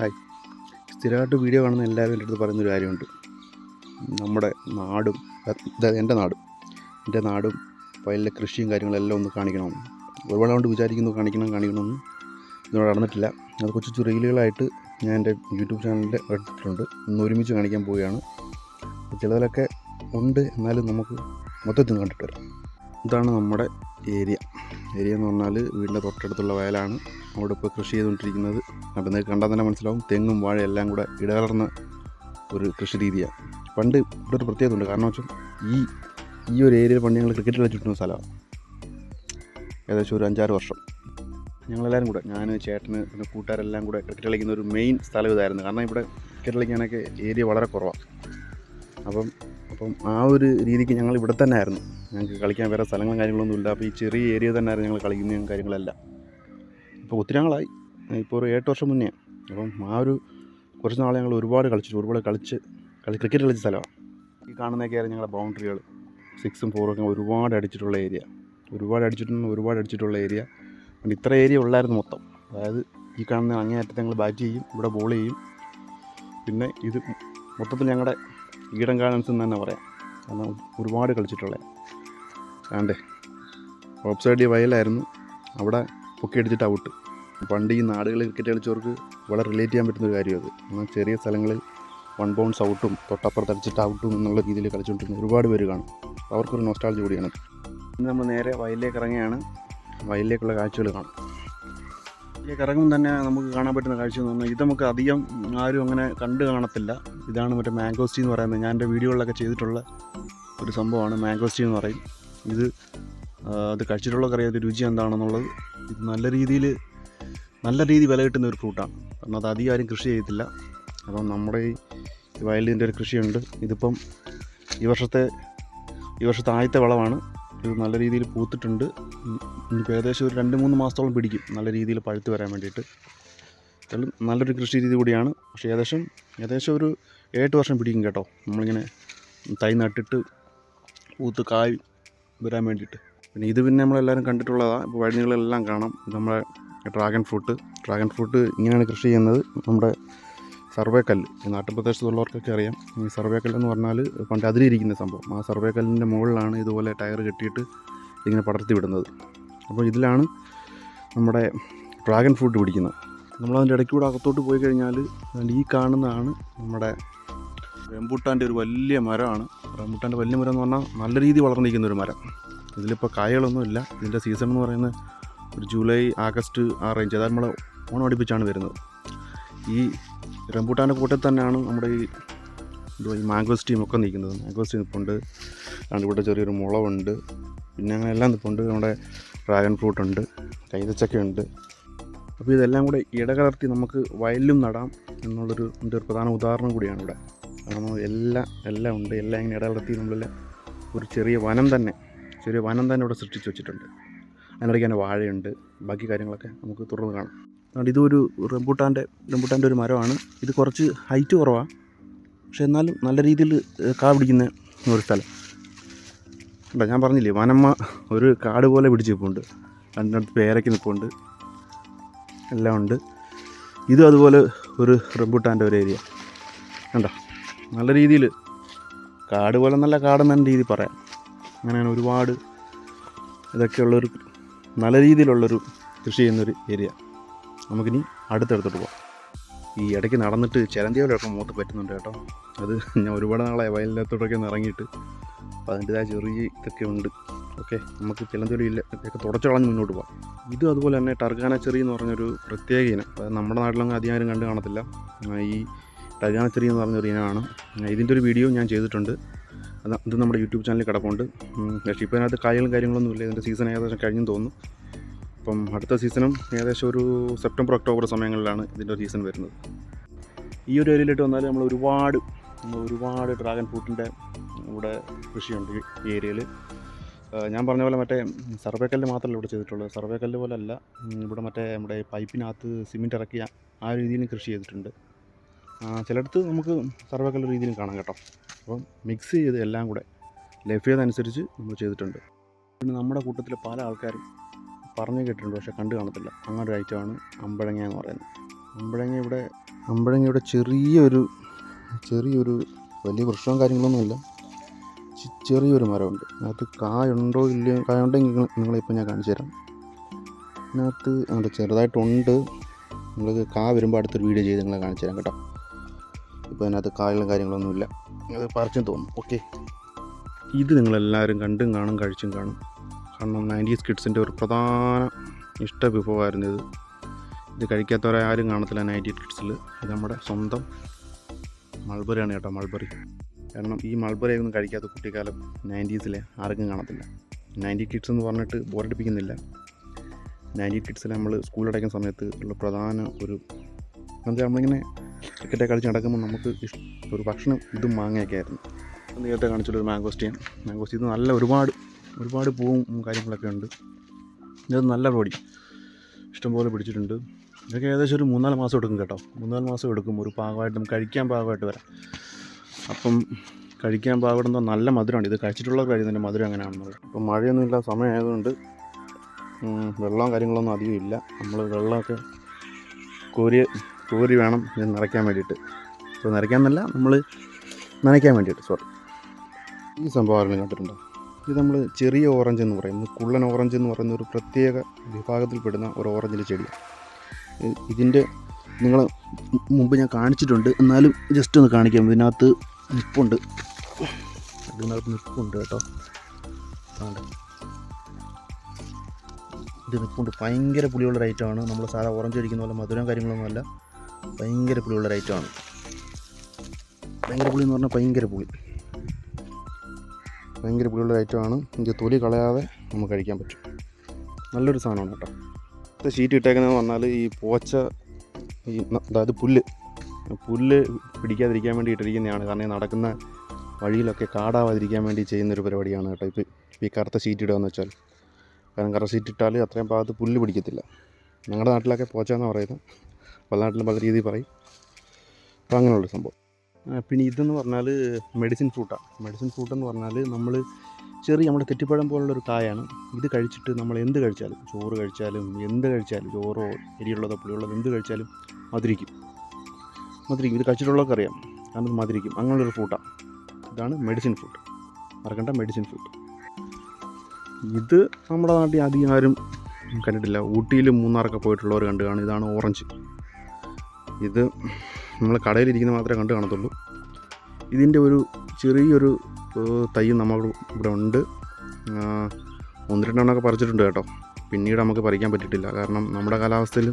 Hi. സ്ഥിരമായിട്ട് video കാണുന്ന എല്ലാവരും എന്റെ അടുത്ത് പറയുന്നൊരു കാര്യമുണ്ട്. നമ്മുടെ നാടും അതായത് എന്റെ നാടും എന്റെ നാടും വയലിലെ കൃഷിയും കാര്യങ്ങളെല്ലാം ഒന്ന് കാണിക്കണം. ഒരുപാട് കൊണ്ട് വിചാരിക്കുന്നു കാണിക്കണം കാണിക്കണമെന്ന് ഇതിനോട് നടന്നിട്ടില്ല. അത് കുറച്ച് റീലുകളായിട്ട് ഞാൻ എന്റെ യൂട്യൂബ് ചാനലിൽ എടുത്തിട്ടുണ്ട് ഇന്ന് ഒരുമിച്ച് കാണിക്കാൻ പോവുകയാണ്. ചിലതിലൊക്കെ ഉണ്ട്. എന്നാലും നമുക്ക് മൊത്തത്തിൽ കണ്ടിട്ട് വരാം. ഇതാണ് നമ്മുടെ ഏരിയ. ഏരിയ എന്ന് പറഞ്ഞാൽ വീടിന്റെ തൊട്ടടുത്തുള്ള വയലാണ്. അവിടെ ഇപ്പോൾ കൃഷി ചെയ്തുകൊണ്ടിരിക്കുന്നത്. അപ്പം നിങ്ങൾക്ക് കണ്ടാൽ തന്നെ മനസ്സിലാവും തെങ്ങും വാഴ എല്ലാം കൂടെ ഇടകലർന്ന ഒരു കൃഷി രീതിയാണ്. പണ്ട് ഇവിടെ ഒരു പ്രത്യേകത ഉണ്ട്. കാരണം വെച്ചാൽ ഈ ഈ ഒരു ഏരിയയിൽ പണ്ട് ഞങ്ങൾ ക്രിക്കറ്റ് കളിച്ചിട്ടുന്ന സ്ഥലമാണ്. ഏകദേശം ഒരു അഞ്ചാറ് വർഷം. ഞങ്ങളെല്ലാവരും കൂടെ ഞാൻ ചേട്ടന് പിന്നെ കൂട്ടുകാരെല്ലാം കൂടെ ക്രിക്കറ്റ് കളിക്കുന്ന ഒരു മെയിൻ സ്ഥലം ഇതായിരുന്നു. കാരണം ഇവിടെ ക്രിക്കറ്റ് കളിക്കാനൊക്കെ ഏരിയ വളരെ കുറവാണ് അപ്പം അപ്പം ആ ഒരു രീതിക്ക് ഞങ്ങൾ ഇവിടെ തന്നെ ആയിരുന്നു. ഞങ്ങൾക്ക് കളിക്കാൻ വേറെ സ്ഥലങ്ങളും കാര്യങ്ങളൊന്നും ഇല്ല. അപ്പോൾ ഈ ചെറിയ ഏരിയ തന്നെ ആയിരുന്നു ഞങ്ങൾ കളിക്കുന്ന കാര്യങ്ങളെല്ലാം. ഇപ്പോൾ ഒത്തിരി നാളായി. ഇപ്പോൾ ഒരു എട്ട് വർഷം മുന്നേ. അപ്പം ആ ഒരു കുറച്ച് നാളെ ഞങ്ങൾ ഒരുപാട് കളിച്ചു ഒരുപാട് കളിച്ച് കളി ക്രിക്കറ്റ് കളിച്ച സ്ഥലമാണ് ഈ കാണുന്നതൊക്കെയായിരുന്നു ഞങ്ങളുടെ ബൗണ്ടറികൾ സിക്സും ഫോറും ഒക്കെ ഒരുപാട് അടിച്ചിട്ടുള്ള ഏരിയ ഒരുപാട് അടിച്ചിട്ടുണ്ട് ഒരുപാട് അടിച്ചിട്ടുള്ള ഏരിയ അതുകൊണ്ട് ഇത്ര ഏരിയ ഉള്ളായിരുന്നു മൊത്തം. അതായത് ഈ കാണുന്ന അങ്ങേയറ്റത്ത് ഞങ്ങൾ ബാറ്റ് ചെയ്യും ഇവിടെ ബോൾ ചെയ്യും. പിന്നെ ഇത് മൊത്തത്തിൽ ഞങ്ങളുടെ ഈടം ഗാർഡൻസ് എന്ന് തന്നെ പറയാം. കാരണം ഒരുപാട് കളിച്ചിട്ടുള്ള ആണ്ടേ ഓഫ് സൈഡിൽ വയലായിരുന്നു. അവിടെ പൊക്കി അടിച്ചിട്ട് ഔട്ട് പണ്ട് ഈ നാടുകളിൽ ക്രിക്കറ്റ് കളിച്ചവർക്ക് വളരെ റിലേറ്റ് ചെയ്യാൻ പറ്റുന്ന ഒരു കാര്യം എന്നാൽ ചെറിയ സ്ഥലങ്ങളിൽ വൺ ബൗൺസ് ഔട്ടും തൊട്ടപ്പുറത്ത് അടിച്ചിട്ട് ഔട്ടും എന്നുള്ള രീതിയിൽ കളിച്ചുകൊണ്ടിരുന്ന ഒരുപാട് പേര് കാണും. അവർക്കൊരു നോസ്റ്റാളജി കൂടിയാണ്. നമ്മൾ നേരെ വയലിലേക്ക് ഇറങ്ങിയാണ് വയലിലേക്കുള്ള കാഴ്ചകൾ കാണും. വയലിലേക്ക് ഇറങ്ങുമ്പോൾ തന്നെ നമുക്ക് കാണാൻ പറ്റുന്ന കാഴ്ച എന്ന് പറഞ്ഞാൽ ഇത് നമുക്ക് അധികം ആരും അങ്ങനെ കണ്ടു കാണത്തില്ല. ഇതാണ് മറ്റേ മാംഗോസ്റ്റി എന്ന് പറയുന്നത്. ഞാൻ എന്റെ വീഡിയോകളിലൊക്കെ ചെയ്തിട്ടുള്ള ഒരു സംഭവമാണ് മാംഗോസ്റ്റി എന്ന് പറയും. ഇത് അത് കഴിച്ചിട്ടുള്ളവർക്ക് അറിയാം ഇത് രുചി എന്താണെന്നുള്ളത്. ഇത് നല്ല രീതിയിൽ നല്ല രീതി വില കിട്ടുന്ന ഒരു ഫ്രൂട്ടാണ്. കാരണം അത് അധികം ആരും കൃഷി ചെയ്യത്തില്ല. അപ്പം നമ്മുടെ ഈ വയലിന്റെ ഒരു കൃഷിയുണ്ട്. ഇതിപ്പം ഈ വർഷത്തെ ഈ വർഷത്തെ ആദ്യത്തെ വളമാണ്. ഇത് നല്ല രീതിയിൽ പൂത്തിട്ടുണ്ട്. ഇനിയിപ്പോൾ ഏകദേശം ഒരു രണ്ട് മൂന്ന് മാസത്തോളം പിടിക്കും നല്ല രീതിയിൽ പഴുത്ത് വരാൻ വേണ്ടിയിട്ട്. നല്ലൊരു കൃഷി രീതി കൂടിയാണ്. പക്ഷേ ഏകദേശം ഏകദേശം ഒരു ഏഴ് വർഷം പിടിക്കും കേട്ടോ. നമ്മളിങ്ങനെ തൈ നട്ടിട്ട് പൂത്ത് കായ് വരാൻ വേണ്ടിയിട്ട്. പിന്നെ ഇത് പിന്നെ നമ്മളെല്ലാവരും കണ്ടിട്ടുള്ളതാണ് ഇപ്പോൾ വഴികളെല്ലാം കാണാം. നമ്മുടെ ഡ്രാഗൺ ഫ്രൂട്ട് ഡ്രാഗൺ ഫ്രൂട്ട് ഇങ്ങനെയാണ് കൃഷി ചെയ്യുന്നത്. നമ്മുടെ സർവേക്കല്ല്. കല്ല് ഈ നാട്ടുപ്രദേശത്തുള്ളവർക്കൊക്കെ അറിയാം. ഈ സർവേക്കല്ല് കല്ല് എന്ന് പറഞ്ഞാൽ പണ്ട് അതിലിരിക്കുന്ന സംഭവം. ആ സർവേ കല്ലിന്റെ മുകളിലാണ് ഇതുപോലെ ടയർ കെട്ടിയിട്ട് ഇങ്ങനെ പടർത്തി വിടുന്നത്. അപ്പോൾ ഇതിലാണ് നമ്മുടെ ഡ്രാഗൺ ഫ്രൂട്ട് പിടിക്കുന്നത്. നമ്മളതിന്റെ ഇടയ്ക്ക് കൂടെ അകത്തോട്ട് പോയി കഴിഞ്ഞാൽ ഈ കാണുന്നതാണ് നമ്മുടെ റംബൂട്ടാന്റെ ഒരു വലിയ മരമാണ്. റംബൂട്ടാന്റെ വലിയ മരം എന്ന് പറഞ്ഞാൽ നല്ല രീതിയിൽ വളർന്നിരിക്കുന്ന ഒരു മരം. ഇതിലിപ്പോൾ കായകളൊന്നും ഇല്ല. ഇതിന്റെ സീസൺ എന്ന് പറയുന്നത് ഒരു ജൂലൈ ആഗസ്റ്റ് ആ റേഞ്ച് അതായത് നമ്മൾ ഓണം അടുപ്പിച്ചാണ് വരുന്നത്. ഈ റംബൂട്ടാന്റെ കൂട്ടത്തിൽ തന്നെയാണ് നമ്മുടെ ഈ എന്തുവാ ഈ മാംഗോസ്റ്റീം ഒക്കെ നിൽക്കുന്നത്. മാംഗോസ്റ്റീം നിൽപ്പുണ്ട് രണ്ട് കൂട്ടം ചെറിയൊരു മുളവുണ്ട്. പിന്നെ അങ്ങനെ എല്ലാം നിൽപ്പുണ്ട് നമ്മുടെ ഡ്രാഗൺ ഫ്രൂട്ട് ഉണ്ട്. കൈതച്ചക്കയുണ്ട് അപ്പോൾ ഇതെല്ലാം കൂടെ ഇടകലർത്തി നമുക്ക് വയലിലും നടാം എന്നുള്ളൊരു എന്റെ ഒരു പ്രധാന ഉദാഹരണം കൂടിയാണ് ഇവിടെ. കാരണം എല്ലാം എല്ലാം ഉണ്ട്. എല്ലാം ഇങ്ങനെ ഇടകലർത്തി നമ്മളിൽ ഒരു ചെറിയ വനം തന്നെ ചെറിയ വനം തന്നെ ഇവിടെ സൃഷ്ടിച്ച് വെച്ചിട്ടുണ്ട്. അതിനിടയ്ക്ക് തന്നെ വാഴയുണ്ട്. ബാക്കി കാര്യങ്ങളൊക്കെ നമുക്ക് തുറന്ന് കാണാം. അതുകൊണ്ട് ഇതൊരു റംബൂട്ടാന്റെ റംബൂട്ടാന്റെ ഒരു മരമാണ്. ഇത് കുറച്ച് ഹൈറ്റ് കുറവാണ് പക്ഷേ എന്നാലും നല്ല രീതിയിൽ കാ പിടിക്കുന്ന ഒരു സ്ഥലം. ഉണ്ടോ ഞാൻ പറഞ്ഞില്ലേ വനമ്മ ഒരു കാട് പോലെ പിടിച്ച് നിൽപ്പുണ്ട് രണ്ടിനടുത്ത് പേരയ്ക്ക് നിൽപ്പുണ്ട് എല്ലാം ഉണ്ട്. ഇതും അതുപോലെ ഒരു റംബൂട്ടാന്റെ ഒരു ഏരിയ. കണ്ടോ? നല്ല രീതിയിൽ കാട് പോലെ നല്ല കാടെന്ന രീതിയിൽ പറയാം. അങ്ങനെയാണ് ഒരുപാട് ഇതൊക്കെയുള്ളൊരു നല്ല രീതിയിലുള്ളൊരു കൃഷി ചെയ്യുന്നൊരു ഏരിയ. നമുക്കിനി അടുത്തടുത്തോട്ട് പോകാം ഈ ഇടയ്ക്ക് നടന്നിട്ട് ചിലന്തിയോടൊക്കെ മുഖത്ത് പറ്റുന്നുണ്ട് കേട്ടോ. അത് ഞാൻ ഒരുപാട് നാളായി വയലിനകത്തോട്ടൊക്കെ ഒന്ന് ഇറങ്ങിയിട്ട് അപ്പോൾ അതിന്റെതായ ചെറിയ ഇതൊക്കെ ഉണ്ട്. ഓക്കെ നമുക്ക് ചിലന്തിയോട് ഇല്ല ഇതൊക്കെ തുടച്ചുകളഞ്ഞ് മുന്നോട്ട് പോകാം ഇത് അതുപോലെ തന്നെ ടർഗാന ചെറി എന്ന് പറഞ്ഞൊരു പ്രത്യേക ഇനം. നമ്മുടെ നാട്ടിലൊന്നും അധികം ആരും കണ്ടു കാണത്തില്ല. ഈ ടർഗാന ചെറി എന്ന് പറഞ്ഞൊരു ഇനമാണ്. ഇതിന്റെ ഒരു വീഡിയോ ഞാൻ ചെയ്തിട്ടുണ്ട്. അത് ഇത് നമ്മുടെ യൂട്യൂബ് ചാനലിൽ കിടപ്പുണ്ട്. പക്ഷേ ഇപ്പോൾ അതിനകത്ത് കായലും കാര്യങ്ങളൊന്നും ഇല്ല. ഇതിന്റെ സീസൺ ഏകദേശം കഴിഞ്ഞു തോന്നുന്നു. അപ്പം അടുത്ത സീസണും ഏകദേശം ഒരു സെപ്റ്റംബർ ഒക്ടോബർ സമയങ്ങളിലാണ് ഇതിന്റെ സീസൺ വരുന്നത്. ഈ ഒരു ഏരിയയിലോട്ട് വന്നാൽ നമ്മൾ ഒരുപാട് ഒരുപാട് ഡ്രാഗൺ ഫ്രൂട്ടിന്റെ ഇവിടെ കൃഷിയുണ്ട് ഈ ഏരിയയിൽ ഞാൻ പറഞ്ഞ പോലെ മറ്റേ സർവേക്കല്ല് മാത്രമല്ല ഇവിടെ ചെയ്തിട്ടുള്ളത്. സർവേക്കല്ല് പോലെ അല്ല ഇവിടെ മറ്റേ നമ്മുടെ പൈപ്പിനകത്ത് സിമെന്റ് ഇറക്കി ആ- രീതിയിൽ കൃഷി ചെയ്തിട്ടുണ്ട്. ചിലയിടത്ത് നമുക്ക് സർവകല രീതിയിലും കാണാം കേട്ടോ. അപ്പം മിക്സ് ചെയ്ത് എല്ലാം കൂടെ ലഭ്യതനുസരിച്ച് നമ്മൾ ചെയ്തിട്ടുണ്ട്. പിന്നെ നമ്മുടെ കൂട്ടത്തിൽ പല ആൾക്കാരും പറഞ്ഞു കേട്ടിട്ടുണ്ട് പക്ഷേ കണ്ടു കാണത്തില്ല. അങ്ങനെ ഒരു ഐറ്റമാണ് അമ്പഴങ്ങ എന്ന് പറയുന്നത്. അമ്പഴങ്ങ ഇവിടെ അമ്പഴങ്ങയുടെ ചെറിയൊരു ചെറിയൊരു വലിയ വൃക്ഷവും കാര്യങ്ങളൊന്നുമില്ല ചെറിയൊരു മരമുണ്ട്. അതിനകത്ത് കായുണ്ടോ ഇല്ലയോ കായുണ്ടെങ്കിൽ നിങ്ങളിപ്പോൾ ഞാൻ കാണിച്ചു തരാം. അതിനകത്ത് ഉണ്ട് ചെറുതായിട്ടുണ്ട് നിങ്ങൾക്ക് കാ വരുമ്പോൾ അടുത്തൊരു വീഡിയോ ചെയ്ത് നിങ്ങളെ കാണിച്ചു തരാം കേട്ടോ. ഇപ്പോൾ അതിനകത്ത് കായലും കാര്യങ്ങളൊന്നുമില്ല. അത് പറിച്ചും തോന്നും. ഓക്കെ ഇത് നിങ്ങളെല്ലാവരും കണ്ടും കാണും കഴിച്ചും കാണും. കാരണം നയന്റീസ് കിഡ്സിന്റെ ഒരു പ്രധാന ഇഷ്ട വിഭവമായിരുന്നു ഇത്. ഇത് കഴിക്കാത്തവരെ ആരും കാണത്തില്ല നയന്റി കിഡ്സിൽ ഇത് നമ്മുടെ സ്വന്തം മൾബറിയാണ് കേട്ടോ മൾബറി. കാരണം ഈ മൾബറി ഒന്നും കഴിക്കാത്ത കുട്ടിക്കാലം നയന്റീസിലെ ആർക്കും കാണത്തില്ല. നയന്റി കിഡ്സ് എന്ന് പറഞ്ഞിട്ട് ബോറടിപ്പിക്കുന്നില്ല. നയന്റി കിഡ്സിൽ നമ്മൾ സ്കൂളടയ്ക്കുന്ന സമയത്ത് ഉള്ള പ്രധാന ഒരു എന്താ നമ്മളിങ്ങനെ ക്രിക്കറ്റൊക്കെ കളിച്ച് നടക്കുമ്പോൾ നമുക്ക് ഒരു ഭക്ഷണം ഇതും മാങ്ങയൊക്കെ ആയിരുന്നു. നേരത്തെ കാണിച്ചുള്ള ഒരു മാങ്കോസ്റ്റി മാംഗോസ്റ്റി ഇത് നല്ല ഒരുപാട് ഒരുപാട് പൂവും കാര്യങ്ങളൊക്കെ ഉണ്ട്. ഇത് നല്ല പൊടി. ഇഷ്ടംപോലെ പിടിച്ചിട്ടുണ്ട്. ഇതൊക്കെ ഏകദേശം ഒരു മൂന്നാൽ മാസം എടുക്കും കേട്ടോ. മൂന്നാൽ മാസം എടുക്കും. ഒരു പാകമായിട്ട് നമുക്ക് കഴിക്കാൻ പാകമായിട്ട് വരാം. അപ്പം കഴിക്കാൻ പാകപ്പെടുന്ന നല്ല മധുരമാണ്. ഇത് കഴിച്ചിട്ടുള്ള കഴിയുന്നതിന്റെ മധുരം അങ്ങനെയാണെന്നുള്ളത് അപ്പം മഴയൊന്നും ഇല്ല സമയമായതുകൊണ്ട് വെള്ളവും കാര്യങ്ങളൊന്നും അധികം ഇല്ല. നമ്മൾ വെള്ളമൊക്കെ കോരി കോരി വേണം ഇത് നിറയ്ക്കാൻ വേണ്ടിയിട്ട്. ഇപ്പോൾ നിറയ്ക്കാമെന്നല്ല നമ്മൾ നനയ്ക്കാൻ വേണ്ടിയിട്ട് സോറി ഈ സംഭവം കണ്ടിട്ടുണ്ടോ? ഇത് നമ്മൾ ചെറിയ ഓറഞ്ച് എന്ന് പറയും. കുള്ളൻ ഓറഞ്ച് എന്ന് പറയുന്ന ഒരു പ്രത്യേക വിഭാഗത്തിൽപ്പെടുന്ന ഒരു ഓറഞ്ചിന്റെ ചെടിയാണ്. ഇതിന്റെ നിങ്ങൾ മുമ്പ് ഞാൻ കാണിച്ചിട്ടുണ്ട്. എന്നാലും ജസ്റ്റ് ഒന്ന് കാണിക്കാം. ഇതിനകത്ത് നിപ്പുണ്ട്. ഇതിനകത്ത് നിപ്പുണ്ട് കേട്ടോ. ഇത് നിപ്പുണ്ട്. ഭയങ്കര പുളിയുള്ള ഒരു ഐറ്റമാണ് നമ്മൾ സാധാ ഓറഞ്ച് കഴിക്കുന്ന പോലെ മധുരം കാര്യങ്ങളൊന്നുമല്ല ഭയങ്കര പുളിയുള്ള ഒരു ഐറ്റമാണ് ഭയങ്കര പുളി എന്ന് പറഞ്ഞാൽ ഭയങ്കര പുളി. ഭയങ്കര പുളിയുള്ള ഐറ്റമാണ് ഇത് തൊലി കളയാതെ നമുക്ക് കഴിക്കാൻ പറ്റും. നല്ലൊരു സാധനമാണ് കേട്ടോ. ഇത് ഷീറ്റ് ഇട്ടേക്കുന്നതെന്ന് പറഞ്ഞാൽ ഈ പോച്ച ഈ അതായത് പുല്ല്. പുല്ല് പിടിക്കാതിരിക്കാൻ വേണ്ടി ഇട്ടിരിക്കുന്നതാണ്. കാരണം നടക്കുന്ന വഴിയിലൊക്കെ കാടാവാതിരിക്കാൻ വേണ്ടി ചെയ്യുന്നൊരു പരിപാടിയാണ് കേട്ടോ ഇപ്പോൾ ഈ കറുത്ത ഷീറ്റ് ഇടുക എന്ന് വെച്ചാൽ. കാരണം കറുത്ത ഷീറ്റ് ഇട്ടാൽ അത്രയും ഭാഗത്ത് പുല്ല് പിടിക്കത്തില്ല. ഞങ്ങളുടെ നാട്ടിലൊക്കെ പോച്ച എന്ന് പറയുന്നത് പല നാട്ടിലും പല രീതിയിൽ പറയും. അപ്പോൾ അങ്ങനെയുള്ളൊരു സംഭവം. പിന്നെ ഇതെന്ന് പറഞ്ഞാൽ മെഡിസിൻ ഫ്രൂട്ടാണ് മെഡിസിൻ ഫ്രൂട്ട് എന്ന് പറഞ്ഞാൽ നമ്മൾ ചെറിയ നമ്മുടെ തെറ്റിപ്പഴം പോലുള്ളൊരു കായാണ്. ഇത് കഴിച്ചിട്ട് നമ്മൾ എന്ത് കഴിച്ചാലും ചോറ് കഴിച്ചാലും എന്ത് കഴിച്ചാലും ചോറോ എരിയുള്ളതോ പുളിയുള്ളതോ എന്ത് കഴിച്ചാലും മധുരിക്കും. മധുരിക്കും. ഇത് കഴിച്ചിട്ടുള്ളവർക്ക് അറിയാം. കാരണം മധുരിക്കും. അങ്ങനെയുള്ളൊരു ഫ്രൂട്ടാണ് ഇതാണ് മെഡിസിൻ ഫ്രൂട്ട് മറക്കണ്ട മെഡിസിൻ ഫ്രൂട്ട് ഇത് നമ്മുടെ നാട്ടിൽ അധികം ആരും കണ്ടിട്ടില്ല. ഊട്ടിയിലും മൂന്നാറൊക്കെ പോയിട്ടുള്ളവർ കണ്ടു കാണും. ഇതാണ് ഓറഞ്ച് ഇത് നമ്മൾ കടയിലിരിക്കുന്ന മാത്രമേ കണ്ടു കാണത്തുള്ളൂ. ഇതിന്റെ ഒരു ചെറിയൊരു തൈ നമ്മൾ ഇവിടെ ഉണ്ട്. ഒന്ന് രണ്ടെണ്ണമൊക്കെ പറിച്ചിട്ടുണ്ട് കേട്ടോ. പിന്നീട് നമുക്ക് പറിക്കാൻ പറ്റിയിട്ടില്ല. കാരണം നമ്മുടെ കാലാവസ്ഥയിൽ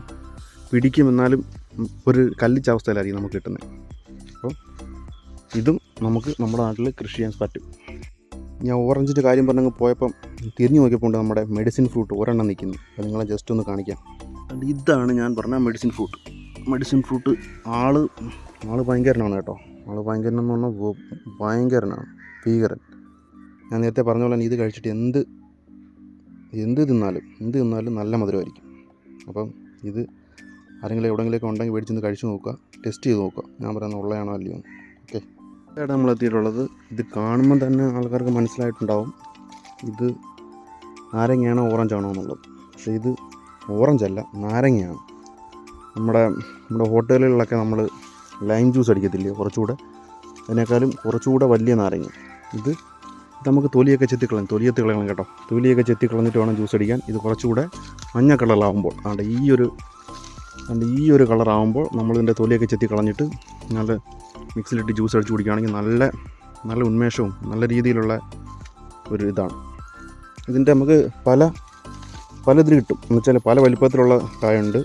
പിടിക്കും എന്നാലും ഒരു കല്ലിച്ച അവസ്ഥയിലായിരിക്കും നമുക്ക് കിട്ടുന്നത്. അപ്പോൾ ഇതും നമുക്ക് നമ്മുടെ നാട്ടിൽ കൃഷി ചെയ്യാൻ പറ്റും. ഞാൻ ഓറഞ്ചിന്റെ കാര്യം പറഞ്ഞങ്ങ് പോയപ്പം തിരിഞ്ഞു നോക്കിയപ്പോൾ നമ്മുടെ മെഡിസിൻ ഫ്രൂട്ട്. ഒരെണ്ണം നിൽക്കുന്നു അത് നിങ്ങളെ ജസ്റ്റ് ഒന്ന് കാണിക്കാം. ഇതാണ് ഞാൻ പറഞ്ഞ മെഡിസിൻ ഫ്രൂട്ട്. മെഡിസിൻ ഫ്രൂട്ട് ആൾ ആൾ ഭയങ്കരനാണ് കേട്ടോ. ആൾ ഭയങ്കരൻ പറഞ്ഞാൽ ഭയങ്കരനാണ്. ഭീകരൻ. ഞാൻ നേരത്തെ പറഞ്ഞ പോലെ ഇത് കഴിച്ചിട്ട് എന്ത് എന്ത് തിന്നാലും എന്ത് തിന്നാലും നല്ല മധുരമായിരിക്കും. അപ്പം ഇത് ആരെങ്കിലും എവിടെയെങ്കിലുമൊക്കെ ഉണ്ടെങ്കിൽ മേടിച്ചൊന്ന് കഴിച്ച് നോക്കുക ടെസ്റ്റ് ചെയ്ത് നോക്കുക. ഞാൻ പറയുന്ന ഉള്ളതാണോ അല്ലയോ ഓക്കെ ഇതാണ് നമ്മൾ എത്തിയിട്ടുള്ളത്. ഇത് കാണുമ്പോൾ തന്നെ ആൾക്കാർക്ക് മനസ്സിലായിട്ടുണ്ടാവും. ഇത് നാരങ്ങയാണോ ഓറഞ്ചാണോ എന്നുള്ളത്. പക്ഷേ ഇത് ഓറഞ്ചല്ല നാരങ്ങയാണ്. നമ്മുടെ നമ്മുടെ ഹോട്ടലുകളിലൊക്കെ നമ്മൾ ലൈം ജ്യൂസ് അടിക്കത്തില്ലേ കുറച്ചുകൂടെ? അതിനേക്കാളും കുറച്ചുകൂടെ വലിയ നാരങ്ങ. ഇത് നമുക്ക് തൊലിയൊക്കെ ചെത്തിക്കളയും. തൊലിയത്ത് കളയണം കേട്ടോ. തൊലിയൊക്കെ ചെത്തിക്കളഞ്ഞിട്ട് വേണം ജ്യൂസ് അടിക്കാൻ. ഇത് കുറച്ചുകൂടെ മഞ്ഞ കളറാകുമ്പോൾ അതുകൊണ്ട് ഈ ഒരു അതുകൊണ്ട് ഈ ഒരു കളറാകുമ്പോൾ നമ്മളിതിന്റെ തൊലിയൊക്കെ ചെത്തി കളഞ്ഞിട്ട് നല്ല മിക്സിയിലിട്ട് ജ്യൂസ് അടിച്ച് കുടിക്കുകയാണെങ്കിൽ നല്ല നല്ല ഉന്മേഷവും നല്ല രീതിയിലുള്ള ഒരു ഇതാണ്. ഇതിന്റെ നമുക്ക് പല പലതിൽ കിട്ടും. എന്ന് വെച്ചാൽ പല വലിപ്പത്തിലുള്ള കായുണ്ട്.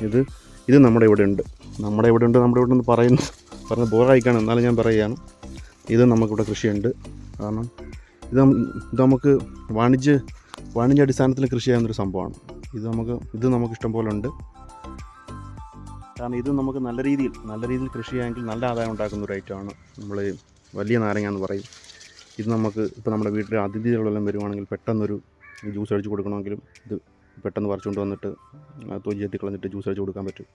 ഇത് ഇത് നമ്മുടെ ഇവിടെ ഉണ്ട്. നമ്മുടെ ഇവിടെ ഉണ്ട് നമ്മുടെ ഇവിടെ ഉണ്ട് പറയുന്നു പറഞ്ഞ ബോറായിക്കാണ്. എന്നാലും ഞാൻ പറയുകയാണ്. ഇത് നമുക്കിവിടെ കൃഷിയുണ്ട്. കാരണം ഇത് ഇത് നമുക്ക് വാണിജ്യ വാണിജ്യ അടിസ്ഥാനത്തിൽ കൃഷി ചെയ്യാവുന്നൊരു സംഭവമാണ്. ഇത് നമുക്ക് ഇത് നമുക്ക് ഇഷ്ടം പോലെ ഉണ്ട്. കാരണം ഇത് നമുക്ക് നല്ല രീതിയിൽ നല്ല രീതിയിൽ കൃഷി ചെയ്യാമെങ്കിൽ നല്ല ആദായം ഉണ്ടാക്കുന്ന ഒരു ഐറ്റമാണ് നമ്മൾ വലിയ നാരങ്ങ എന്ന് പറയും. ഇത് നമുക്ക് ഇപ്പോൾ നമ്മുടെ വീട്ടിൽ അതിഥികളെല്ലാം വരുവാണെങ്കിൽ പെട്ടെന്നൊരു ജ്യൂസ് അടിച്ച് കൊടുക്കണമെങ്കിലും ഇത് പെട്ടെന്ന് പറിച്ചുകൊണ്ട് വന്നിട്ട് തൊലി ചെത്തി കളഞ്ഞിട്ട് ജ്യൂസ് അടിച്ച് കൊടുക്കാൻ പറ്റും.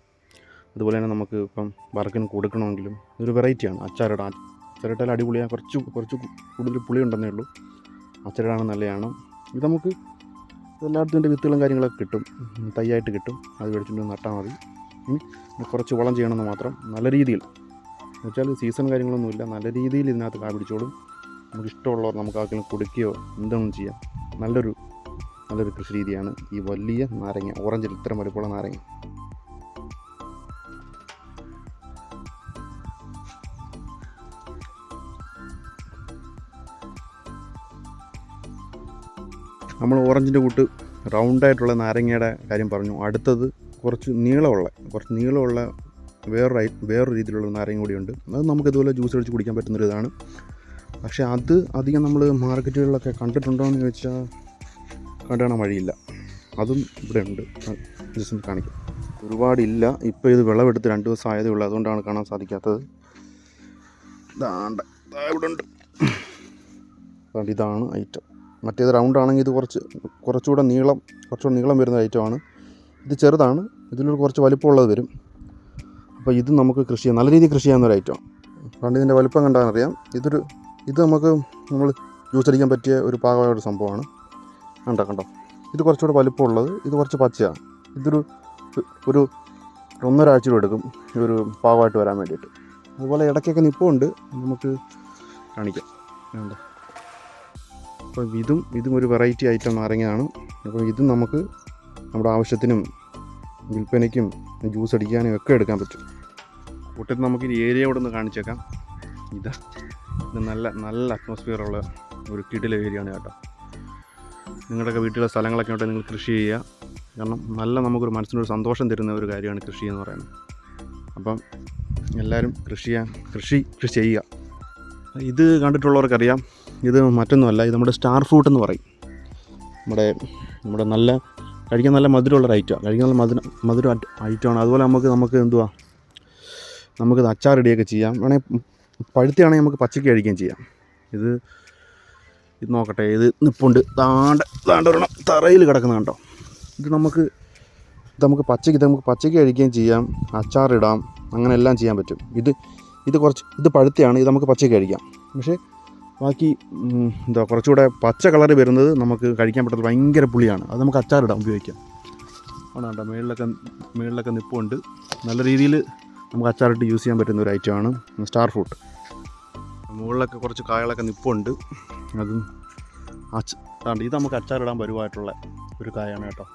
അതുപോലെ തന്നെ നമുക്ക് ഇപ്പം വറക്കിന് കൊടുക്കണമെങ്കിലും ഇതൊരു വെറൈറ്റിയാണ് അച്ചാറിടാൻ അച്ചാറിട്ടാൽ അടിപൊളിയാണ് കുറച്ച് കുറച്ച് കൂടുതൽ പുളി ഉണ്ടെന്നേ ഉള്ളൂ. അച്ചാറിടാണ് നല്ലതാണ്. ഇത് നമുക്ക് എല്ലായിടത്തും വിത്തുകളും കാര്യങ്ങളൊക്കെ കിട്ടും. തൈയായിട്ട് കിട്ടും. അത് മേടിച്ചുകൊണ്ട് നട്ടാൽ മതി. ഉം. കുറച്ച് വളം ചെയ്യണമെന്ന് മാത്രം നല്ല രീതിയിൽ. എന്നുവെച്ചാൽ സീസൺ കാര്യങ്ങളൊന്നുമില്ല. നല്ല രീതിയിൽ ഇതിനകത്ത് കാ പിടിച്ചോളും. നമുക്ക് ഇഷ്ടമുള്ളവർ നമുക്ക് ആർക്കെങ്കിലും കൊടുക്കുകയോ എന്തെങ്കിലും ചെയ്യാം. നല്ലൊരു നല്ലൊരു കൃഷി രീതിയാണ് ഈ വലിയ നാരങ്ങ ഓറഞ്ചിൽ ഇത്തരം വലുപ്പമുള്ള നാരങ്ങ. നമ്മൾ ഓറഞ്ചിന്റെ കൂട്ട് റൗണ്ടായിട്ടുള്ള നാരങ്ങയുടെ കാര്യം പറഞ്ഞു. അടുത്തത് കുറച്ച് നീളമുള്ള കുറച്ച് നീളമുള്ള വേറൊരു വേറൊരു രീതിയിലുള്ള നാരങ്ങ കൂടിയുണ്ട്. അത് നമുക്ക് ഇതുപോലെ ജ്യൂസ് അടിച്ച് കുടിക്കാൻ പറ്റുന്നൊരു ഇതാണ്. പക്ഷേ അത് അധികം നമ്മൾ മാർക്കറ്റുകളിലൊക്കെ കണ്ടിട്ടുണ്ടോ എന്ന് ചോദിച്ചാൽ കണ്ടുകാണാൻ വഴിയില്ല. അതും ഇവിടെ ഉണ്ട് ജസ്റ്റ് ഒന്ന് കാണിക്കാം. ഒരുപാടില്ല. ഇപ്പോൾ ഇത് വിളവെടുത്ത് രണ്ട് ദിവസം ആയതേ ഉള്ളൂ. അതുകൊണ്ടാണ് കാണാൻ സാധിക്കാത്തത്. ഇതാണ്ട് ഇവിടെ ഉണ്ട് ഇതാണ് ഐറ്റം മറ്റേത് റൗണ്ട് ആണെങ്കിൽ ഇത് കുറച്ച് കുറച്ചുകൂടെ നീളം കുറച്ചുകൂടെ നീളം വരുന്ന ഐറ്റമാണ് ഇത് ചെറുതാണ്. ഇതിലൊരു കുറച്ച് വലിപ്പമുള്ളത് വരും. അപ്പോൾ ഇത് നമുക്ക് കൃഷി ചെയ്യാം. നല്ല രീതിയിൽ കൃഷി ചെയ്യാവുന്ന ഒരു ഐറ്റം അതുകൊണ്ട് ഇതിന്റെ വലിപ്പം കണ്ടാൽ അറിയാം. ഇതൊരു ഇത് നമുക്ക് നമ്മൾ യൂസ് അടിക്കാൻ പറ്റിയ ഒരു പാകമായ ഒരു സംഭവമാണ്. കണ്ടോ കണ്ടോ? ഇത് കുറച്ചുകൂടെ വലിപ്പമുള്ളത് ഇത് കുറച്ച് പച്ചയാണ്. ഇതൊരു ഒരു ഒന്നൊരാഴ്ച എടുക്കും ഒരു പാവമായിട്ട് വരാൻ വേണ്ടിയിട്ട്. അതുപോലെ ഇടയ്ക്കൊക്കെ നിപ്പുണ്ട് നമുക്ക് കാണിക്കാം. അപ്പോൾ അപ്പം ഇതും ഇതും ഒരു വെറൈറ്റി ഐറ്റം നാരങ്ങയാണ്. അപ്പോൾ ഇതും നമുക്ക് നമ്മുടെ ആവശ്യത്തിനും വിൽപ്പനയ്ക്കും ജ്യൂസ് അടിക്കാനും ഒക്കെ എടുക്കാൻ പറ്റും. കൂട്ടത്തിൽ നമുക്ക് ഈ ഏരിയ ഇവിടെ നിന്ന് കാണിച്ചേക്കാം. ഇതാ ഇത് നല്ല നല്ല അറ്റ്മോസ്ഫിയർ ഉള്ള ഒരു കിടില ഏരിയയാണ് കേട്ടോ. നിങ്ങളുടെയൊക്കെ വീട്ടിലെ സ്ഥലങ്ങളൊക്കെ ഉണ്ടെങ്കിൽ നിങ്ങൾ കൃഷി ചെയ്യുക. കാരണം നല്ല നമുക്കൊരു മനസ്സിനൊരു സന്തോഷം തരുന്ന ഒരു കാര്യമാണ് കൃഷി എന്ന് പറയുന്നത്. അപ്പം എല്ലാവരും കൃഷി ചെയ്യാൻ കൃഷി കൃഷി ചെയ്യുക. ഇത് കണ്ടിട്ടുള്ളവർക്കറിയാം ഇത് മറ്റൊന്നുമല്ല ഇത് നമ്മുടെ സ്റ്റാർ ഫ്രൂട്ട് എന്ന് പറയും. നമ്മുടെ നമ്മുടെ നല്ല കഴിക്കാൻ നല്ല മധുരമുള്ള ഐറ്റമാണ് കഴിക്കാൻ നല്ല മധുര മധുര ഐറ്റമാണ് അതുപോലെ നമുക്ക് നമുക്ക് എന്തുവാ? നമുക്കിത് അച്ചാർ ഇടുകയൊക്കെ ചെയ്യാം. വേണമെങ്കിൽ പഴുത്തിയാണെങ്കിൽ നമുക്ക് പച്ചയ്ക്ക് കഴിക്കുകയും ചെയ്യാം. ഇത് ഇത് നോക്കട്ടെ ഇത് നിപ്പുണ്ട്. താണ്ട താണ്ട ഒരെണ്ണം. തറയിൽ കിടക്കുന്ന കണ്ടോ? ഇത് നമുക്ക് ഇത് നമുക്ക് പച്ചയ്ക്ക് ഇത് നമുക്ക് പച്ചയ്ക്ക് കഴിക്കുകയും ചെയ്യാം. അച്ചാറിടാം. അങ്ങനെ എല്ലാം ചെയ്യാൻ പറ്റും. ഇത് ഇത് കുറച്ച് ഇത് പഴുത്തയാണ്. ഇത് നമുക്ക് പച്ചയ്ക്ക് കഴിക്കാം. പക്ഷേ ബാക്കി എന്താ കുറച്ചുകൂടെ പച്ച കളർ വരുന്നത് നമുക്ക് കഴിക്കാൻ പറ്റുന്നത് ഭയങ്കര പുളിയാണ്. അത് നമുക്ക് അച്ചാറിടാം ഉപയോഗിക്കാം. ആണ് കേട്ടോ മേളിലൊക്കെ മേളിലൊക്കെ നിപ്പുണ്ട്. നല്ല രീതിയിൽ നമുക്ക് അച്ചാറിട്ട് യൂസ് ചെയ്യാൻ പറ്റുന്ന ഒരു ഐറ്റമാണ് സ്റ്റാർ ഫ്രൂട്ട്. മുകളിലൊക്കെ കുറച്ച് കായകളൊക്കെ നിപ്പുണ്ട്. അതും അച്ച അതാണ്ട് ഇത് നമുക്ക് അച്ചാറിടാൻ പരുവായിട്ടുള്ള ഒരു കായാണ് കേട്ടോ.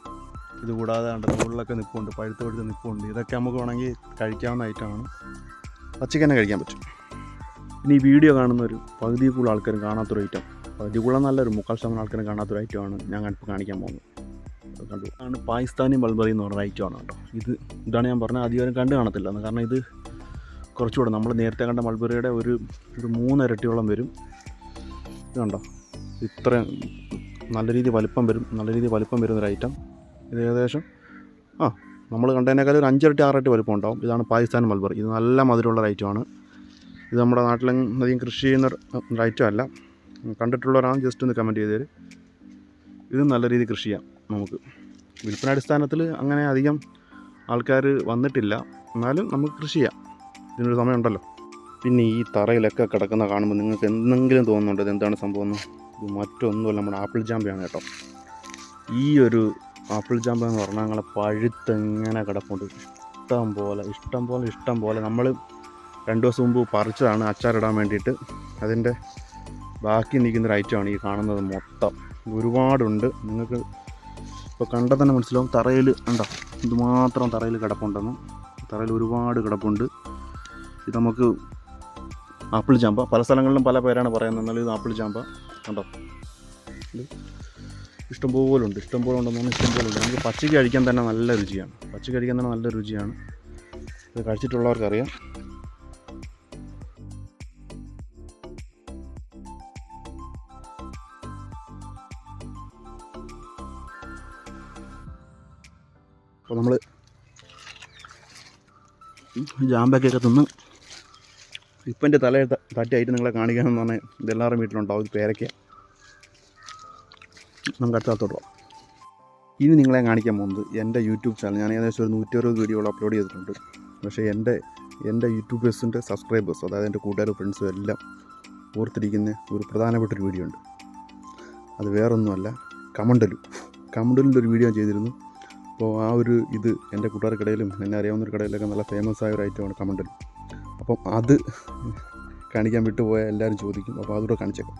ഇത് കൂടാതെ ഉണ്ട് മുകളിലൊക്കെ നിപ്പുണ്ട് പഴുത്ത് പഴുത്ത് നിപ്പുണ്ട്. ഇതൊക്കെ നമുക്ക് വേണമെങ്കിൽ കഴിക്കാവുന്ന ഐറ്റമാണ് പച്ചയ്ക്ക് തന്നെ കഴിക്കാൻ പറ്റും. ഇനി ഈ വീഡിയോ കാണുന്ന ഒരു പകുതി കൂടുതൽ ആൾക്കാരും കാണാത്തൊരു ഐറ്റം പകുതി കൂടുതൽ നല്ലൊരു മുക്കാൽ ശതമാനം ആൾക്കാരും കാണാത്തൊരു ഐറ്റമാണ് ഞാൻ ഇപ്പോൾ കാണിക്കാൻ പോകുന്നത്. കണ്ടു. ആണ് പാകിസ്ഥാനി ബൾബറി എന്ന് പറഞ്ഞ ഐറ്റമാണ് കേട്ടോ. ഇത് ഇതാണ് ഞാൻ പറഞ്ഞത് അധികം കണ്ടു കാണത്തില്ല. കാരണം ഇത് കുറച്ചുകൂടെ നമ്മൾ നേരത്തെ കണ്ട മൾബറിയുടെ ഒരു ഒരു മൂന്നിരട്ടിയോളം വരും. ഇതുണ്ടോ? ഇത്രയും ഇത്ര നല്ല രീതിയിൽ വലിപ്പം വരും. നല്ല രീതിയിൽ വലിപ്പം വരുന്നൊരു ഐറ്റം ഇത് ഏകദേശം ആ നമ്മൾ കണ്ടതിനേക്കാൾ ഒരു അഞ്ചിരട്ടി ആറിരട്ടി വലിപ്പം ഉണ്ടാവും. ഇതാണ് പാകിസ്ഥാൻ മൾബറി. ഇത് നല്ല മധുരമുള്ള ഐറ്റമാണ് ഇത് നമ്മുടെ നാട്ടിൽ അധികം കൃഷി ചെയ്യുന്ന ഒരു ഐറ്റം അല്ല. കണ്ടിട്ടുള്ളവരാണ് ജസ്റ്റ് ഒന്ന് കമന്റ് ചെയ്തേര്. ഇത് നല്ല രീതിയിൽ കൃഷി ചെയ്യാം നമുക്ക്. വിൽപ്പന അടിസ്ഥാനത്തിൽ അങ്ങനെ അധികം ആൾക്കാർ വന്നിട്ടില്ല. എന്നാലും നമുക്ക് കൃഷി ചെയ്യാം. ഇതിനൊരു സമയമുണ്ടല്ലോ. പിന്നെ ഈ തറയിലൊക്കെ കിടക്കുന്ന കാണുമ്പോൾ നിങ്ങൾക്ക് എന്തെങ്കിലും തോന്നുന്നുണ്ടോ? ഇത് എന്താണ് സംഭവം? എന്ന് ഇത് മറ്റൊന്നുമല്ല നമ്മുടെ ആപ്പിൾ ജാമ്പയാണ് കേട്ടോ. ഈ ഒരു ആപ്പിൾ ജാമ്പ എന്ന് പറഞ്ഞാൽ ഞങ്ങളെ പഴുത്തെങ്ങനെ കിടപ്പുണ്ട്. ഇഷ്ടം പോലെ ഇഷ്ടം പോലെ ഇഷ്ടം പോലെ. നമ്മൾ രണ്ട് ദിവസം മുമ്പ് പറിച്ചതാണ് അച്ചാറിടാൻ വേണ്ടിയിട്ട്. അതിന്റെ ബാക്കി നിൽക്കുന്നൊരു ഐറ്റമാണ് ഈ കാണുന്നത് മൊത്തം. ഒരുപാടുണ്ട്. നിങ്ങൾക്ക് ഇപ്പോൾ കണ്ടാൽ തന്നെ മനസ്സിലാവും. തറയിൽ ഉണ്ടോ ഇതുമാത്രം തറയിൽ കിടപ്പുണ്ടെന്ന്. തറയിൽ ഒരുപാട് കിടപ്പുണ്ട്. ഇത് നമുക്ക് ആപ്പിൾ ചാമ്പ പല സ്ഥലങ്ങളിലും പല പേരാണ് പറയുന്നത്. എന്നാലും ഇത് ആപ്പിൾ ചാമ്പ കണ്ടോ? ഇഷ്ടംപോലെ ഉണ്ട് ഇഷ്ടംപോലെ ഉണ്ടെന്ന് ഇഷ്ടംപോലെ ഉണ്ട് നമുക്ക് പച്ചയ്ക്ക് കഴിക്കാൻ തന്നെ നല്ല രുചിയാണ്. പച്ചയ്ക്ക് കഴിക്കാൻ തന്നെ നല്ല രുചിയാണ്. ഇത് കഴിച്ചിട്ടുള്ളവർക്കറിയാം. അപ്പോൾ നമ്മൾ ജാമ്പക്കൊക്കെ തിന്ന് ഇപ്പം എന്റെ തലയിൽ ത- തട്ടിയായിട്ട് നിങ്ങളെ കാണിക്കാമെന്ന് പറഞ്ഞാൽ ഇതെല്ലാവരും വീട്ടിലുണ്ടാവും. ഇത് പേരയ്ക്ക നമുക്ക് അടുത്തത്തോട്ട് ഇനി നിങ്ങളെ കാണിക്കാൻ പോകുന്നത് എന്റെ യൂട്യൂബ് ചാനൽ ഞാൻ ഏകദേശം ഒരു നൂറ്റി അറുപത് വീഡിയോകൾ അപ്ലോഡ് ചെയ്തിട്ടുണ്ട്. പക്ഷേ എന്റെ എന്റെ യൂട്യൂബേഴ്സിന്റെ സബ്സ്ക്രൈബേഴ്സ് അതായത് എന്റെ കൂട്ടുകാരും ഫ്രണ്ട്സും എല്ലാം ഓർത്തിരിക്കുന്ന ഒരു പ്രധാനപ്പെട്ട ഒരു വീഡിയോ ഉണ്ട്. അത് വേറൊന്നുമല്ല കമണ്ടലു. കമണ്ടലിന്റെ ഒരു വീഡിയോ ചെയ്തിരുന്നു. അപ്പോൾ ആ ഒരു ഇത് എന്റെ കൂട്ടുകാർക്കിടയിലും എന്നെ അറിയാവുന്ന ഒരു കടയിലൊക്കെ നല്ല ഫേമസ് ആയ ഒരു ഐറ്റമാണ് കമണ്ടൽ അപ്പം അത് കാണിക്കാൻ വിട്ടുപോയ എല്ലാവരും ചോദിക്കും അപ്പോൾ അതുകൂടെ കാണിച്ചേക്കാം.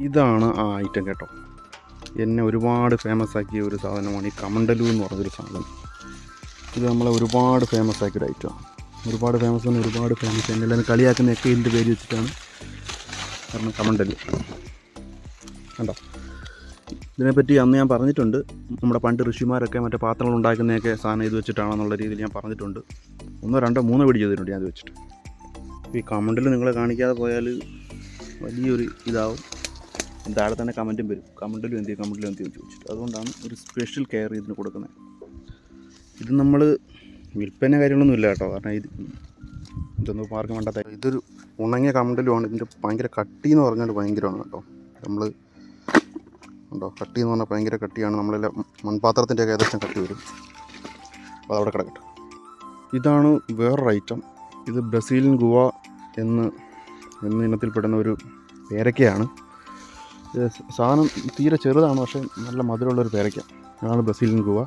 ഇതാണ് ആ ഐറ്റം കേട്ടോ. എന്നെ ഒരുപാട് ഫേമസ് ആക്കിയ ഒരു സാധനമാണ് ഈ കമണ്ടലു എന്ന് പറഞ്ഞൊരു സാധനം. ഇത് നമ്മളെ ഒരുപാട് ഫേമസ് ആക്കിയൊരു ഐറ്റമാണ് ഒരുപാട് ഫേമസ് ആണ് ഒരുപാട് ഫേമസ് എന്നെ എല്ലാവരും കളിയാക്കുന്നതൊക്കെ ഇതിന്റെ പേര് വെച്ചിട്ടാണ് കാരണം കമണ്ടലു. കണ്ടോ? ഇതിനെപ്പറ്റി അന്ന് ഞാൻ പറഞ്ഞിട്ടുണ്ട്. നമ്മുടെ പണ്ട് ഋഷിമാരൊക്കെ മറ്റേ പാത്രങ്ങൾ ഉണ്ടാക്കുന്നതൊക്കെ സാധനം ഇത് വെച്ചിട്ടാണെന്നുള്ള രീതിയിൽ ഞാൻ പറഞ്ഞിട്ടുണ്ട്. ഒന്നോ രണ്ടോ മൂന്നോ പിടി ചെയ്തിട്ടുണ്ട് ഞാൻ ഇത് വെച്ചിട്ട് ഈ കമന്റിൽ നിങ്ങളെ കാണിക്കാതെ പോയാൽ വലിയൊരു ഇതാവും. താഴെ തന്നെ കമന്റും വരും. കമന്റിലും എന്ത് ചെയ്യും കമന്റിലും എന്ത് ചെയ്യും ചോദിച്ചിട്ട്. അതുകൊണ്ടാണ് ഒരു സ്പെഷ്യൽ കെയർ ഇതിന് കൊടുക്കുന്നത്. ഇത് നമ്മൾ വിൽപ്പന കാര്യങ്ങളൊന്നും ഇല്ല കേട്ടോ. കാരണം ഇത് ഇതൊന്നും ആർക്കും വേണ്ടാത്ത ഇതൊരു ഉണങ്ങിയ കമന്റിലുമാണ്. ഇതിന്റെ ഭയങ്കര കട്ടി എന്ന് പറഞ്ഞാൽ ഭയങ്കരമാണ് കേട്ടോ. നമ്മൾ ഉണ്ടോ? കട്ടി എന്ന് പറഞ്ഞാൽ ഭയങ്കര കട്ടിയാണ്. നമ്മളെല്ലാം മൺപാത്രത്തിന്റെ ഒക്കെ ഏകദേശം കട്ടി വരും. അപ്പോൾ അതവിടെ കിടക്കട്ടെ. ഇതാണ് വേറൊരു ഐറ്റം ഇത് ബ്രസീലിൻ ഗുവ എന്ന് എന്ന ഇനത്തിൽപ്പെടുന്ന ഒരു പേരക്കയാണ്. സാധനം തീരെ ചെറുതാണ് പക്ഷേ നല്ല മധുരമുള്ളൊരു പേരക്ക. അതാണ് ബ്രസീലിൻ ഗുവ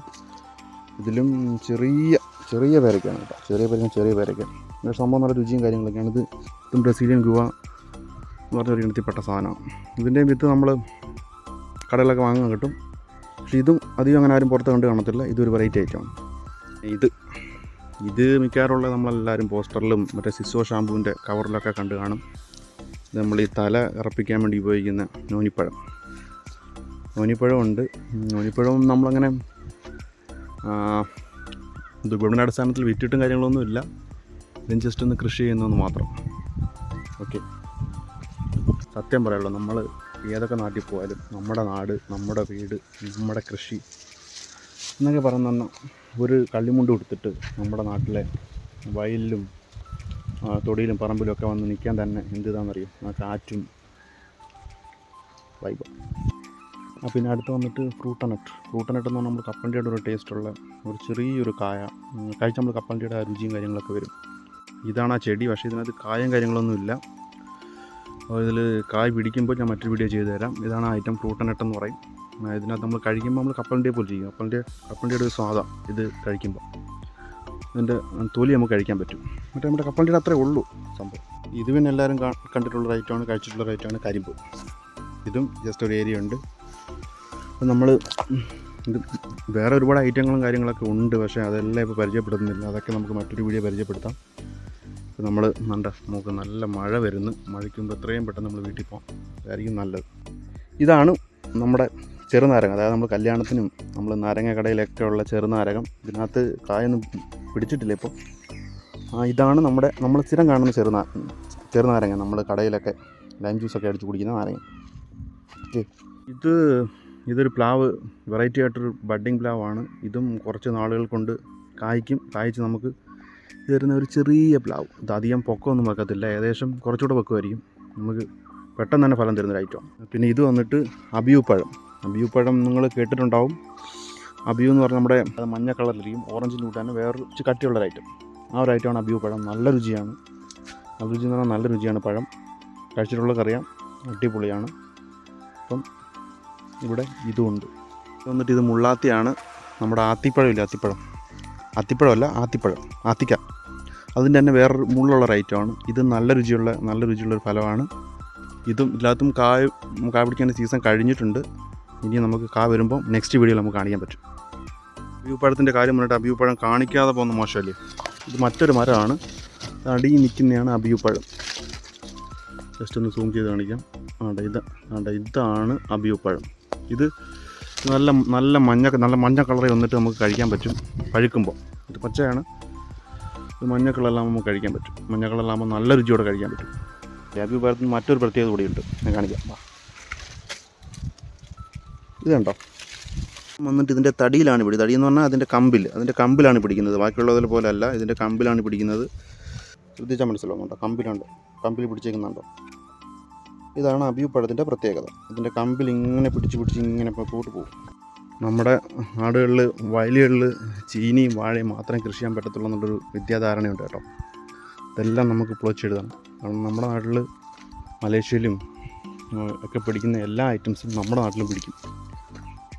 ഇതിലും ചെറിയ ചെറിയ പേരയ്ക്കാണ് കേട്ടോ. ചെറിയ പേരയ്ക്ക ചെറിയ പേരക്ക. ഇത് സംഭവം നല്ല രുചിയും കാര്യങ്ങളൊക്കെയാണ്. ഇത് ഇതും ബ്രസീലിയൻ ഗുവ എന്ന് പറഞ്ഞ ഒരു ഇനത്തിൽപ്പെട്ട സാധനമാണ്. ഇതിന്റെ വിത്ത് നമ്മൾ കടയിലൊക്കെ വാങ്ങാൻ കിട്ടും. പക്ഷേ ഇതും അധികം അങ്ങനെ ആരും പുറത്ത് കണ്ട് കാണത്തില്ല. ഇതൊരു വെറൈറ്റി ഐറ്റമാണ് ഇത് ഇത് മിക്കവാറുള്ള നമ്മളെല്ലാവരും പോസ്റ്ററിലും മറ്റേ സിസോ ഷാമ്പുവിന്റെ കവറിലൊക്കെ കണ്ട് കാണും. ഇത് നമ്മൾ ഈ തല ഇറപ്പിക്കാൻ വേണ്ടി ഉപയോഗിക്കുന്ന നോനിപ്പഴം. നോനിപ്പഴം ഉണ്ട് നോനിപ്പഴം നമ്മളങ്ങനെ ആ, അടിസ്ഥാനത്തിൽ വിറ്റിട്ടും കാര്യങ്ങളൊന്നും ഇല്ല ഇതിന് ജസ്റ്റ് ഒന്ന് കൃഷി ചെയ്യുന്നതെന്ന് മാത്രം. ഓക്കെ സത്യം പറയുള്ളൂ നമ്മൾ ഏതൊക്കെ നാട്ടിൽ പോയാലും നമ്മുടെ നാട് നമ്മുടെ വീട് നമ്മുടെ കൃഷി എന്നൊക്കെ പറയുന്ന ഒരു കള്ളിമുണ്ട് കൊടുത്തിട്ട് നമ്മുടെ നാട്ടിലെ വയലിലും തൊടിയിലും പറമ്പിലും ഒക്കെ വന്ന് നിൽക്കാൻ തന്നെ എന്തിതാണെന്നറിയും ആ കാറ്റും വൈബ് ആ പിന്നെ അടുത്ത് വന്നിട്ട് ഫ്രൂട്ടനട്ട്. ഫ്രൂട്ടനട്ട് എന്ന് പറഞ്ഞാൽ നമ്മൾ കപ്പണ്ടിയുടെ ഒരു ടേസ്റ്റുള്ള ഒരു ചെറിയൊരു കായ. കഴിച്ച നമ്മൾ കപ്പണ്ടിയുടെ ആ രുചിയും കാര്യങ്ങളൊക്കെ വരും. ഇതാണ് ആ ചെടി പക്ഷേ ഇതിനകത്ത് കായും കാര്യങ്ങളൊന്നും ഇല്ല. അപ്പോൾ ഇതിൽ കായ് പിടിക്കുമ്പോൾ ഞാൻ മറ്റൊരു വീഡിയോ ചെയ്തു തരാം. ഇതാണ് ഐറ്റം ഫ്രൂട്ടനട്ട് എന്ന് പറയും. ഇതിനകത്ത് നമ്മൾ കഴിക്കുമ്പോൾ നമ്മൾ കപ്പലിന്റെ പോലെ ചെയ്യും കപ്പലിന്റെ കപ്പലിന്റെ ഒരു സ്വാദം ഇത് കഴിക്കുമ്പോൾ ഇതിന്റെ തൊലി നമുക്ക് കഴിക്കാൻ പറ്റും. മറ്റേ നമ്മുടെ കപ്പലിന്റെ അത്രേ ഉള്ളൂ സംഭവം. ഇത് പിന്നെ എല്ലാവരും കണ്ടിട്ടുള്ള റൈറ്റാണ് കഴിച്ചിട്ടുള്ള റൈറ്റാണ് കരിമ്പ്. ഇതും ജസ്റ്റ് ഒരു ഏരിയ ഉണ്ട്. അപ്പം നമ്മൾ ഇത് വേറെ ഒരുപാട് ഐറ്റങ്ങളും കാര്യങ്ങളൊക്കെ ഉണ്ട്. പക്ഷേ അതെല്ലാം ഇപ്പോൾ പരിചയപ്പെടുത്തുന്നില്ല അതൊക്കെ നമുക്ക് മറ്റൊരു വീഡിയോ പരിചയപ്പെടുത്താം. ഇപ്പോൾ നമ്മൾ നല്ല നമുക്ക് നല്ല മഴ വരുന്നു. മഴയ്ക്കുമ്പോൾ എത്രയും പെട്ടെന്ന് നമ്മൾ വീട്ടിൽ പോകാം അതായിരിക്കും നല്ലത്. ഇതാണ് നമ്മുടെ ചെറുനാരകം അതായത് നമ്മൾ കല്യാണത്തിനും നമ്മൾ നാരങ്ങ കടയിലൊക്കെ ഉള്ള ചെറുനാരകം ഇതിനകത്ത് കായൊന്നും പിടിച്ചിട്ടില്ല ഇപ്പോൾ ഇതാണ് നമ്മുടെ നമ്മൾ സ്ഥിരം കാണുന്ന ചെറുനാ ചെറുനാരങ്ങ നമ്മൾ കടയിലൊക്കെ ലൈം ജ്യൂസൊക്കെ അടിച്ച് കുടിക്കുന്ന നാരങ്ങ. ഓക്കെ. ഇത് ഇതൊരു പ്ലാവ് വെറൈറ്റി ആയിട്ടൊരു ബഡ്ഡിങ് ആണ് ഇതും കുറച്ച് നാളുകൾ കൊണ്ട് കായ്ക്കും കായ്ച്ച് നമുക്ക് തരുന്ന ഒരു ചെറിയ പ്ലാവ്. ഇത് അധികം പൊക്കമൊന്നും വെക്കത്തില്ല ഏകദേശം കുറച്ചുകൂടെ വെക്കുമായിരിക്കും. നമുക്ക് പെട്ടെന്ന് തന്നെ ഫലം തരുന്നൊരു ഐറ്റമാണ് പിന്നെ ഇത് വന്നിട്ട് അബിയു പഴം അബിയു പഴം നിങ്ങൾ കേട്ടിട്ടുണ്ടാവും. അബിയു എന്ന് പറഞ്ഞാൽ നമ്മുടെ മഞ്ഞ കളറിലിരിക്കും ഓറഞ്ചിന്റെ കൂട്ടാൻ വേറൊരു കട്ടിയുള്ള ഒരു ഐറ്റം ആ ഒരു ഐറ്റമാണ് അബിയു പഴം നല്ല രുചിയാണ്. നല്ല രുചി എന്ന് പറഞ്ഞാൽ നല്ല രുചിയാണ് പഴം. കഴിച്ചിട്ടുള്ളവർക്കറിയാം അടിപൊളിയാണ്. അപ്പം ഇവിടെ ഇതുമുണ്ട് ഇത് വന്നിട്ട് ഇത് മുള്ളാത്തിയാണ്. നമ്മുടെ ആത്തിപ്പഴം ഇല്ല ആത്തിപ്പഴം? ആത്തിപ്പഴമല്ല ആത്തിപ്പഴം. ആത്തിക്ക. അതിന്റെ തന്നെ വേറൊരു മുള്ളുള്ള ഐറ്റമാണ് ഇത് നല്ല രുചിയുള്ള നല്ല രുചിയുള്ളൊരു ഫലമാണ്. ഇതും എല്ലാത്തും കായ കായ പിടിക്കേണ്ട സീസൺ കഴിഞ്ഞിട്ടുണ്ട്. ഇനി നമുക്ക് കാ വരുമ്പോൾ നെക്സ്റ്റ് വീഡിയോയിൽ നമുക്ക് കാണിക്കാൻ പറ്റും. അഭ്യൂപ്പഴത്തിന്റെ കാര്യം പറഞ്ഞിട്ട് അഭ്യൂപ്പഴം കാണിക്കാതെ പോകുന്ന മോശമല്ലേ? ഇത് മറ്റൊരു മരമാണ്. അടിയിൽ നിൽക്കുന്നതാണ് അഭ്യൂപ്പഴം ജസ്റ്റ് ഒന്ന് സൂം ചെയ്ത് കാണിക്കാം. ആണ്ട ഇത് ആണ്ട ഇതാണ് അഭ്യൂപ്പഴം ഇത് നല്ല നല്ല മഞ്ഞ നല്ല മഞ്ഞ കളറിൽ വന്നിട്ട് നമുക്ക് കഴിക്കാൻ പറ്റും പഴുക്കുമ്പോൾ. ഇത് പച്ചയാണ്. ഇത് മഞ്ഞ കളറിലാകുമ്പോൾ നമുക്ക് കഴിക്കാൻ പറ്റും. മഞ്ഞ കളറിലാകുമ്പോൾ നല്ല രുചിയോടെ കഴിക്കാൻ പറ്റും. അഭ്യൂപ്പഴത്തിന് മറ്റൊരു പ്രത്യേകത കൂടിയുണ്ട്. ഞാൻ കാണിക്കാം. ഇത് കണ്ടോ വന്നിട്ട് ഇതിന്റെ തടിയിലാണ് പിടി തടി എന്ന് പറഞ്ഞാൽ അതിന്റെ കമ്പിൽ അതിന്റെ കമ്പിലാണ് പിടിക്കുന്നത്. ബാക്കിയുള്ളതിലെ പോലെ അല്ല ഇതിന്റെ കമ്പിലാണ് പിടിക്കുന്നത്. ശ്രദ്ധിച്ചാൽ മനസ്സിലാവുന്നുണ്ടോ കമ്പിലുണ്ട്. കമ്പിൽ പിടിച്ചേക്കുന്നുണ്ടോ? ഇതാണ് അബിയു പഴത്തിന്റെ പ്രത്യേകത. ഇതിന്റെ കമ്പിൽ ഇങ്ങനെ പിടിച്ച് പിടിച്ച് ഇങ്ങനെ പോട്ട് പോകും. നമ്മുടെ നാടുകളിൽ വയലുകളിൽ ചീനിയും വാഴയും മാത്രമേ കൃഷി ചെയ്യാൻ പറ്റത്തുള്ളൂ എന്നുള്ളൊരു വിദ്യാധാരണയുണ്ട് കേട്ടോ. ഇതെല്ലാം നമുക്ക് പൊളിച്ചെഴുതണം കാരണം നമ്മുടെ നാട്ടിൽ മലേഷ്യയിലും ഒക്കെ പിടിക്കുന്ന എല്ലാ ഐറ്റംസും നമ്മുടെ നാട്ടിലും പിടിക്കും.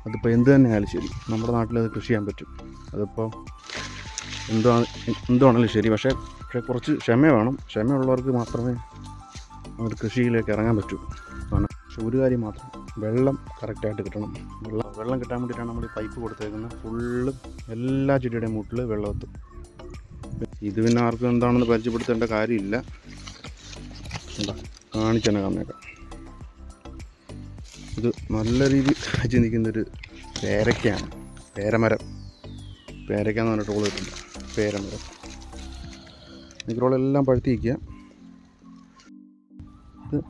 അതിപ്പോൾ എന്ത് തന്നെ ആയാലും ശരി. നമ്മുടെ നാട്ടിൽ അത് കൃഷി ചെയ്യാൻ പറ്റും. അതിപ്പോൾ എന്തോ എന്താണെങ്കിലും ശരി. പക്ഷേ പക്ഷേ കുറച്ച് ക്ഷമ വേണം. ക്ഷമയുള്ളവർക്ക് മാത്രമേ അവർ കൃഷിയിലേക്ക് ഇറങ്ങാൻ പറ്റൂ. കാരണം പക്ഷെ ഒരു കാര്യം മാത്രം വെള്ളം കറക്റ്റായിട്ട് കിട്ടണം. വെള്ളം വെള്ളം കിട്ടാൻ വേണ്ടിയിട്ടാണ് നമ്മൾ ഈ പൈപ്പ് കൊടുത്തേക്കുന്നത്. ഫുള്ള് എല്ലാ ചെടിയുടെയും മുട്ടിൽ വെള്ളം എത്തും ഇത് പിന്നെ ആർക്കും എന്താണെന്ന് പരിചയപ്പെടുത്തേണ്ട കാര്യമില്ല. കാണിച്ചു തന്നെ ഇത് നല്ല രീതിയിൽ കാഴ്ച നിൽക്കുന്നൊരു പേരക്കയാണ്. പേരമരം. പേരക്ക എന്ന് പറഞ്ഞ ട്രോൾ കിട്ടുന്നുണ്ട് പേരമരം. ഈ ട്രോളെല്ലാം പഴുത്തി വയ്ക്കുക ഇത്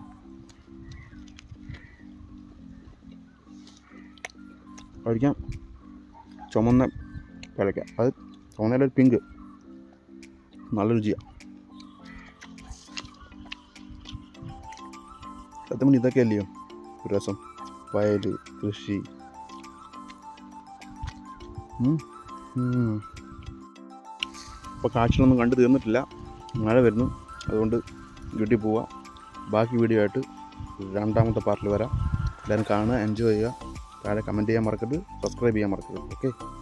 കഴിക്കാം ചുമന്ന പേരയ്ക്ക അത് ചുമന്നൊരു പിങ്ക്. നല്ല രുചിയാണ് സത്യം ഇതൊക്കെ അല്ലയോ? രസം. വയൽ കൃഷി ഇപ്പോൾ കാഴ്ചകളൊന്നും കണ്ടു തീർന്നിട്ടില്ല. മഴ വരുന്നു. അതുകൊണ്ട് വീട്ടിൽ പോവുക ബാക്കി വീഡിയോ ആയിട്ട് രണ്ടാമത്തെ പാർട്ടിൽ വരാം. എല്ലാവരും കാണുക എൻജോയ് ചെയ്യുക. താഴെ കമന്റ് ചെയ്യാൻ മറക്കരുത്. സബ്സ്ക്രൈബ് ചെയ്യാൻ മറക്കരുത്. ഓക്കെ